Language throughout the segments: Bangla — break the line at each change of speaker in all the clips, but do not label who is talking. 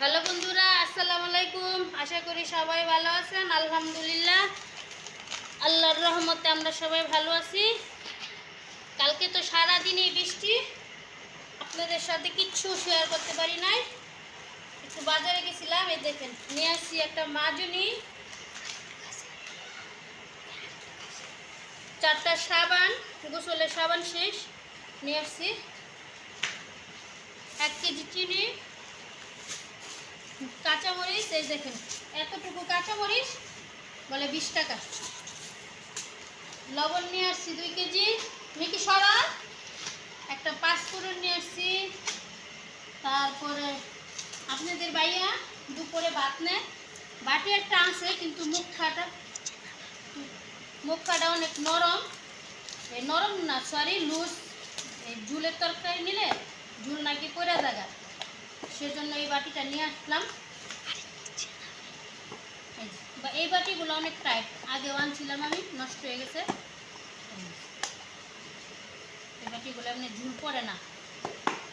হ্যালো বন্ধুরা, আসসালামু আলাইকুম। আশা করি সবাই ভালো আছেন, আলহামদুলিল্লাহ। আল্লাহর রহমতে আমরা সবাই ভালো আছি। কালকে তো সারাদিনই বৃষ্টি। আপনাদের সাথে কিচ্ছু শেয়ার করতে পারি নাই। একটু বাজারে গেছিলাম, এই দেখেন, নিয়ে আসছি একটা মাজুনি। চারটা সাবান, গোসলের সাবান শেষ, নিয়ে আসছি। এক কেজি চিনি। কাঁচামরিচ, এই দেখেন, এতটুকু কাঁচামরিচ, বলে বিশ টাকা। লবণ নিয়ে আসছি দুই কেজি। মিকি সরা, একটা পাঁচফোড়ন নিয়ে আসছি। তারপরে আপনাদের বাইয়া দুপুরে ভাত নেয়। বাটি একটা আছে, কিন্তু মুখ খাটা অনেক নরম। নরম না সরি লুজ ঝুলের তরকারি নিলে ঝুল নাকি পড়ে জায়গা সেজন্য এই বাটিটা নিয়ে আসলাম। এই বাটিগুলো অনেক টাইট আগে আনছিলাম আমি, নষ্ট হয়ে গেছে। এই বাটিগুলো এমনি ঝুল পড়ে না।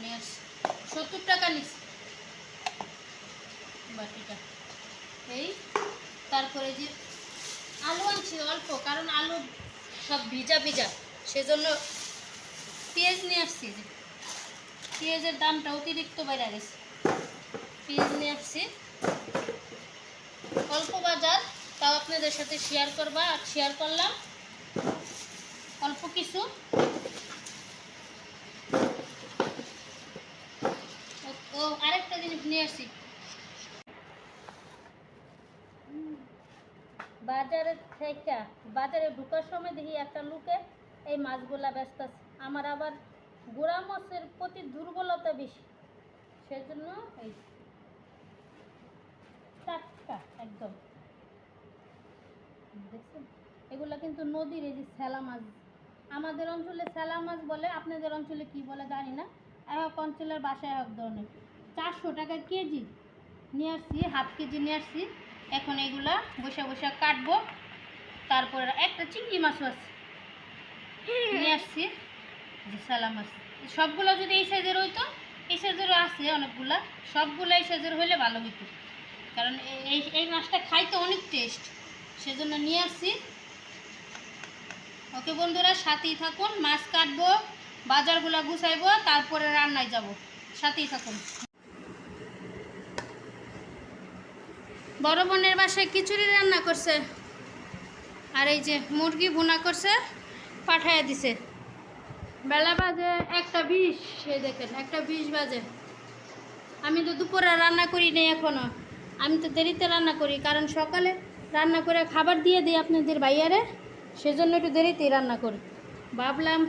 নিয়ে সত্তর টাকা নিস। বাটিটা। এই, তারপরে যে আলু আনছি অল্প, কারণ আলু সব ভিজা ভিজা, সেজন্য পেঁয়াজ নিয়ে আসছি পেঁয়াজের দামটা অতিরিক্ত বাইরে গেছে। পেঁয়াজ নিয়ে আসছি। অল্প বাজার, তাও আপনাদের সাথে শেয়ার করবা আর শেয়ার করলাম। অল্প কিছু। ও- আরেকটা জিনিস নিয়ে আসছি বাজারে থেকে, বাজারে ঢুকার সময় দেখি একটা লোকে এই মাছগুলা ব্যস্ত আছে আমার আবার গোড়া মাছের প্রতি দুর্বলতা বেশি। সেজন্য এই টাটকা একদম। দেখছেন? এগুলা কিন্তু নদীর এই যে স্যালা মাছ। আমাদের অঞ্চলে স্যালা মাছ বলে, আপনাদের অঞ্চলে কি বলে জানি না। এক অঞ্চলের বাসায় এক ধরনের। চারশো টাকা কেজি নিয়ে আসছি, হাফ কেজি নিয়ে আসছি। এখন এগুলা বসে বসে কাটবো। তারপরে একটা চিংড়ি মাছও আছে। নিয়ে আসছি যে স্যালা মাছ। সবগুলো যদি এই সাইজের হইতো, এই সাইজেরও আছে অনেকগুলা। সবগুলো এই সাইজের হইলে ভালো হইতো। কারণ এই এই মাছটা খাইতে অনেক টেস্ট সেজন্য নিয়ে আসছি। ওকে বন্ধুরা, সাথেই থাকুন, মাছ কাটবো, বাজারগুলো গুছাইবো, তারপরে রান্নায় যাব। সাথেই থাকুন। বড় বোনের বাসায় খিচুড়ি রান্না করছে। আর এই যে মুরগি ভুনা করছে পাঠাইয়া দিছে। বেলা বাজে একটা বিশ সে দেখেন, একটা বিশ বাজে। আমি তো দুপুরে রান্না করি নি এখনও। আমি তো দেরিতে রান্না করি, কারণ সকালে রান্না করে খাবার দিয়ে দিই আপনাদের ভাইয়ারে, সেজন্য একটু দেরিতেই রান্না করি। ভাবলাম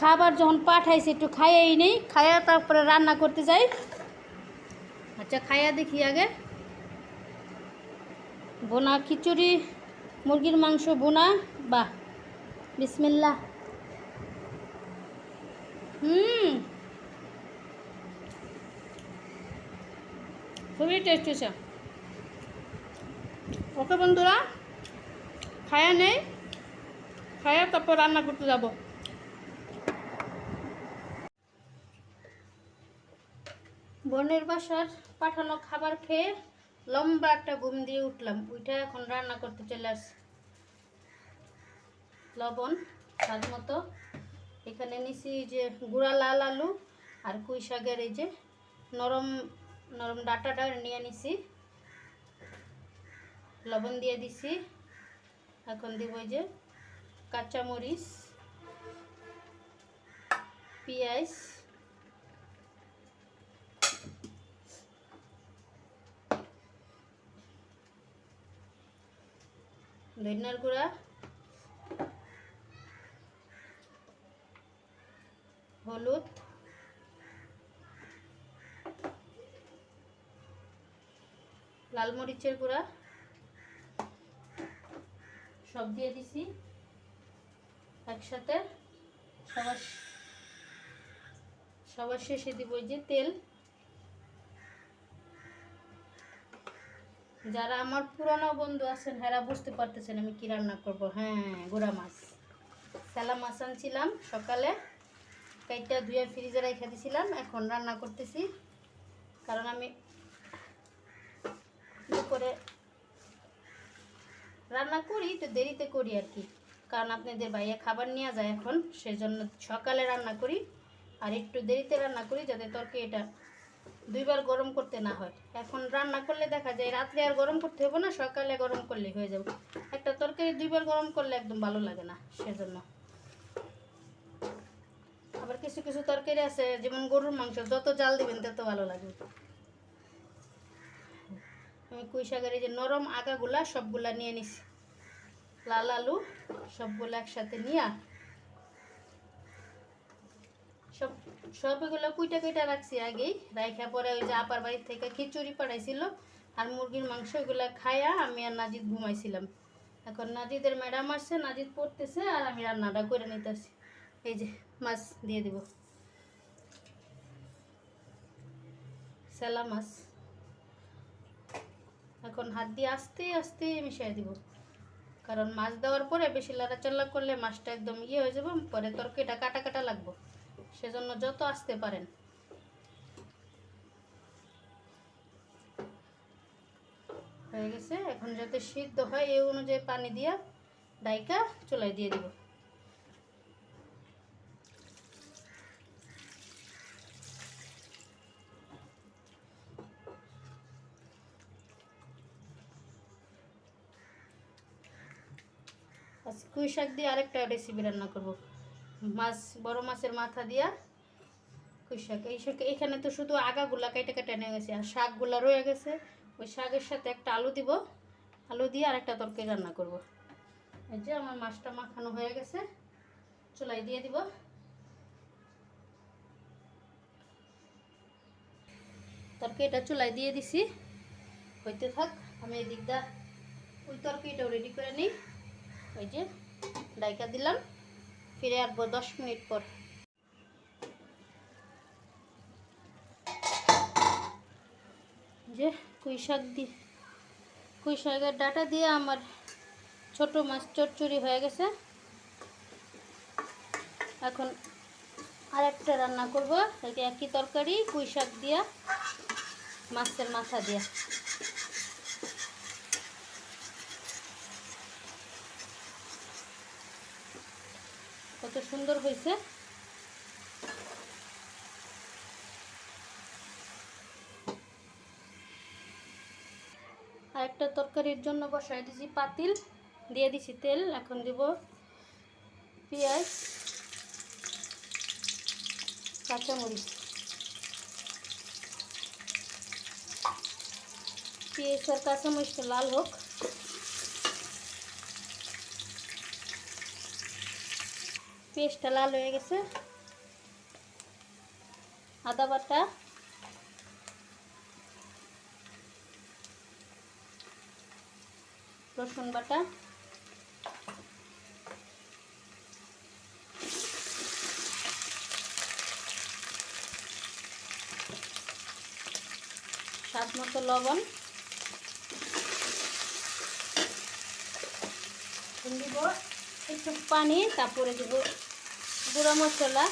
খাবার যখন পাঠাইছি একটু খাইয়াই নেই, খাইয়া তারপরে রান্না করতে যাই। আচ্ছা খাইয়া দেখি আগে। বোনা খিচুড়ি, মুরগির মাংস বোনা, বাহ বিসমিল্লা হুম খুবই টেস্টি আছে ওকে বন্ধুরা, খায়া নেই, খায়া তারপর রান্না করতে যাব। বোনের বাসার পাঠানো খাবার খেয়ে লম্বা একটা ঘুম দিয়ে উঠলাম। উঠে এখন রান্না করতে চলে আসছি। লবণ, স্বাদ মতো। এখানে নিছি যে গুঁড়া লাল আলু আর কুই শাকের এই যে নরম নরম ডাটাটা নিয়ে নিছি। লবণ দিয়ে দিছি। এখন দিব যে কাঁচামরিচ, পেঁয়াজ, ধনিয়ার গুঁড়া, হলুদ লাল মরিচের গুঁড়া সব দিয়ে দিছি। একসাথে সবার সবার শেষে দিব যে তেল। যারা আমার পুরানো বন্ধু আছেন, হেরা বুঝতে পারতেছেন আমি কি রান্না করব। হ্যাঁ গুড়া মাছ। স্যালা মাছ আনছিলাম সকালে, কাইটা ধুয়ে ফ্রিজে রেখে দিছিলাম, এখন রান্না করতেছি। কারণ আমি দুপুরে রান্না করি, তো দেরিতে করি আর কি। কারণ আপনাদের ভাইয়া খাবার নিয়ে যায় এখন, সেজন্য সকালে রান্না করি আর একটু দেরিতে রান্না করি যাতে তরকারিটা দুইবার গরম করতে না হয়। এখন রান্না করলে দেখা যায় রাত্রে আর গরম করতে হবে না, সকালে গরম করলে হয়ে যাবে। একটা তরকারি দুইবার গরম করলে একদম ভালো লাগে না, সেজন্য। আবার কিছু কিছু তরকারি আছে, যেমন গরুর মাংস, যত জাল দিবেন তত ভালো লাগবে আমি কুই শাকের এই যে নরম আগাগুলা সবগুলা নিয়ে নিছি। লাল আলু সবগুলো একসাথে নিয়ে সব সবগুলো কুইটা কুইটা রাখছি আগেই, রাইখা পরে ওই যে আপার বাড়ির থেকে খিচুড়ি পাঠাইছিল আর মুরগির মাংস ওইগুলো খায়া আমি আর নাজিদ ঘুমাইছিলাম। এখন নাজিদের ম্যাডাম আসছে, নাজিদ পড়তেছে আর আমি রান্নাটা করে নিতেছি। এই যে মাছ দিয়ে দিব। সেলা মাছ। এখন হাত দিয়ে আস্তে আস্তে মিশিয়ে দিব। কারণ মাছ দেওয়ার পরে বেশি লাড়াচাল্লা করলে মাছটা একদম ইয়ে হয়ে যাবে, পরে তরকারিটা কাটা কাটা লাগবো। সেজন্য যত আসতে পারেন। হয়ে গেছে। এখন যাতে সিদ্ধ হয়, এই অনুযায়ী পানি দিয়া ডাইকা চুলাই দিয়ে দিব। আজকে কুই শাক দিয়ে আরেকটা রেসিপি রান্না করব। মাছ, বড় মাছের মাথা দিয়া কুই শাক। এই শাক, এখানে তো শুধু আগাগুলা কেটে কেটে নিয়ে গেছে, আর শাকগুলা রয়ে গেছে। ওই শাকের সাথে একটা আলু দিব, আলু দিয়ে আরেকটা তরকারি রান্না করব। এই যে আমার মাছটা মাখানো হয়ে গেছে, চুলাই দিয়ে দিব। তরকারিটা চুলাই দিয়ে দিছি। হইতে থাক, আমি এই দিকটা ওই তরকারিটাও রেডি করে নিই। ওই যে ডাইকা দিলাম, ফিরে আসব দশ মিনিট পর। যে কুই শাক দিয়ে কুই শাকের ডাটা দিয়ে আমার ছোট মাছ চচ্চড়ি হয়ে গেছে। এখন আরেকটা রান্না করব একই তরকারি কুই শাক দিয়া, মাছের মাথা দিয়া। কত সুন্দর হয়েছে। আর একটা তরকারির জন্য বসাই দিছি পাতিল, দিয়ে দিছি তেল, এখন দিব পেঁয়াজ, কাঁচামরিচ। পেঁয়াজ আর কাঁচামরিচটা লাল হোক। পেস্টটা লাল হয়ে গেছে। আদা বাটা। রসুন বাটা। স্বাদ মতো লবণ। দিব একটু পানি, তারপরে দিব গুঁড়া মশলা।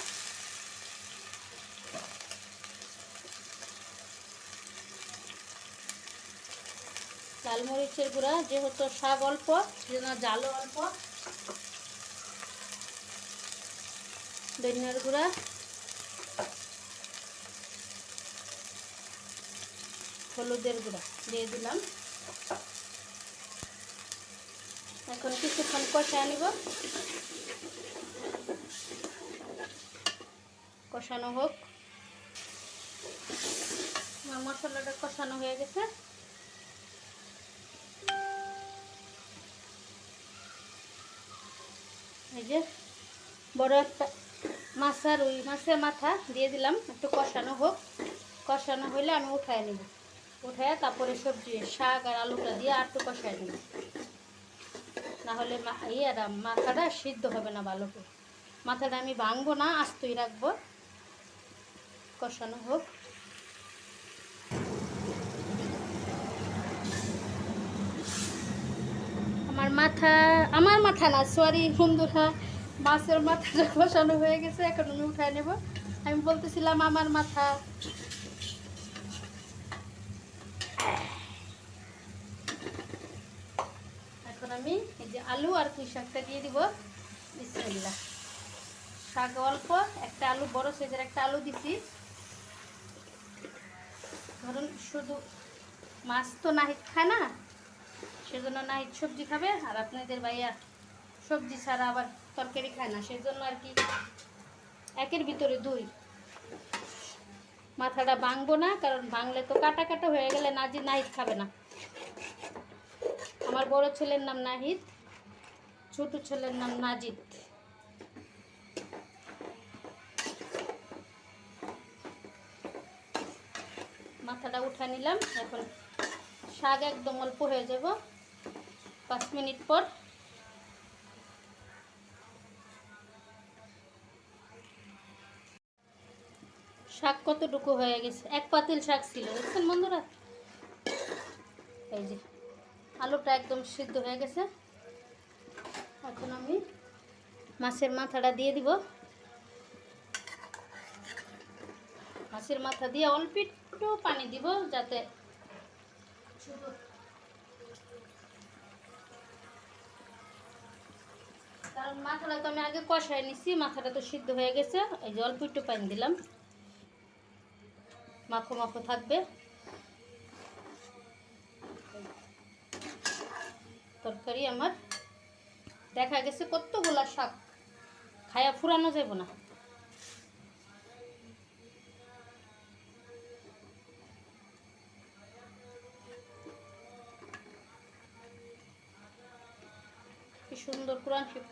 লাল মরিচের গুঁড়া, যেহেতু শাক অল্প, সেজন্য জালও অল্প। ধনিয়ার গুঁড়া। হলুদের গুঁড়া দিয়ে দিলাম। এখন কিছুক্ষণ কষায় নিব। কষানো হোক। আমার মশলাটা কষানো হয়ে গেছে। এই যে বড় একটা মাছ আর ওই মাছের মাথা দিয়ে দিলাম, একটু কষানো হোক। কষানো হইলে আমি উঠায় নেব। উঠায় তারপরে সবজি, শাক আর আলুটা দিয়ে আর একটু কষায় নেব। না হলে ইয়েরা মাথাটা সিদ্ধ হবে না ভালো করে। মাথাটা আমি ভাঙবো না, আস্তই রাখব। কষানো হোক। আমার মাথা আমার মাথা না, সরি, বন্ধুরা মাছের মাথাটা কষানো হয়ে গেছে, এখন আমি উঠায় নেব। আমি বলতেছিলাম আমার মাথা। এখন আমি এই যে আলু আর পুঁই শাকটা দিয়ে দিব। বিসমিল্লা শাক অল্প, একটা আলু বড় সাইজের একটা আলু দিছি। ধরুন শুধু মাছ তো নাহিদ খায় না, সেজন্য নাহিদ সবজি খাবে, আর আপনাদের ভাইয়া সবজি ছাড়া আবার তরকারি খায় না, সেজন্য আর কি একের ভিতরে দুই। মাথাটা ভাঙবো না, কারণ ভাঙলে তো কাটা কাটা হয়ে গেলে নাজি নাহিদ খাবে না। আমার বড় ছেলের নাম নাহিদ, ছোট ছেলের নাম নাজিদ। উঠা নিলাম। এখন শাক একদম অল্প হয়ে যাব। পাঁচ মিনিট পর। শাক কতটুকু হয়ে গেছে? এক পাতিল শাক ছিল, দেখছেন বন্ধুরা? এই যে, আলুটা একদম সিদ্ধ হয়ে গেছে। এখন আমি মাছের মাথাটা দিয়ে দিব। মাছের মাথা দিয়ে অল্প একটু পানি দিব যাতে কারণ মাথাটা তো আমি আগে কষায় নিছি, মাথাটা তো সিদ্ধ হয়ে গেছে। এই যে অল্প একটু পানি দিলাম। মাখো মাখো থাকবে। তরকারি আমার দেখা গেছে কতগুলা শাক। খায়া ফুরানো যাব না।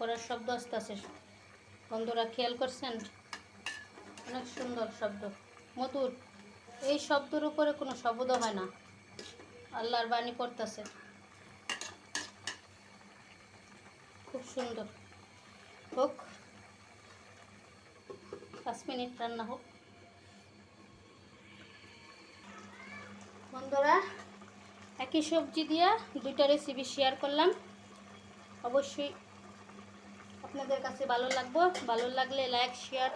করার শব্দ আসতে আছে বন্ধুরা, খেয়াল করছেন? অনেক সুন্দর শব্দ। মধুর। এই শব্দের উপরে কোনো শব্দ হয় না। আল্লাহর বাণী পড়তেছে খুব সুন্দর। হোক, পাঁচ মিনিট রান্না হোক। বন্ধুরা, একই সবজি দিয়া দুইটা রেসিপি শেয়ার করলাম। অবশ্যই আপনাদের কাছে ভালো লাগবো, ভালো লাগলে লাইক শেয়ার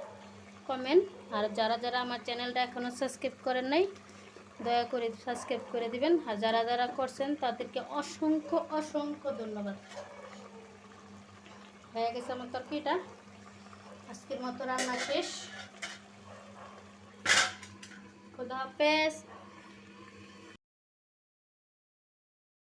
কমেন্ট আর যারা যারা আমার চ্যানেলটা এখনও সাবস্ক্রাইব করেন নাই, দয়া করে সাবস্ক্রাইব করে দিবেন। আর যারা যারা করছেন, তাদেরকে অসংখ্য অসংখ্য ধন্যবাদ। হয়ে গেছে আমার তরকারিটা। আজকের মতো রান্না শেষ। খুদা হাফেজ।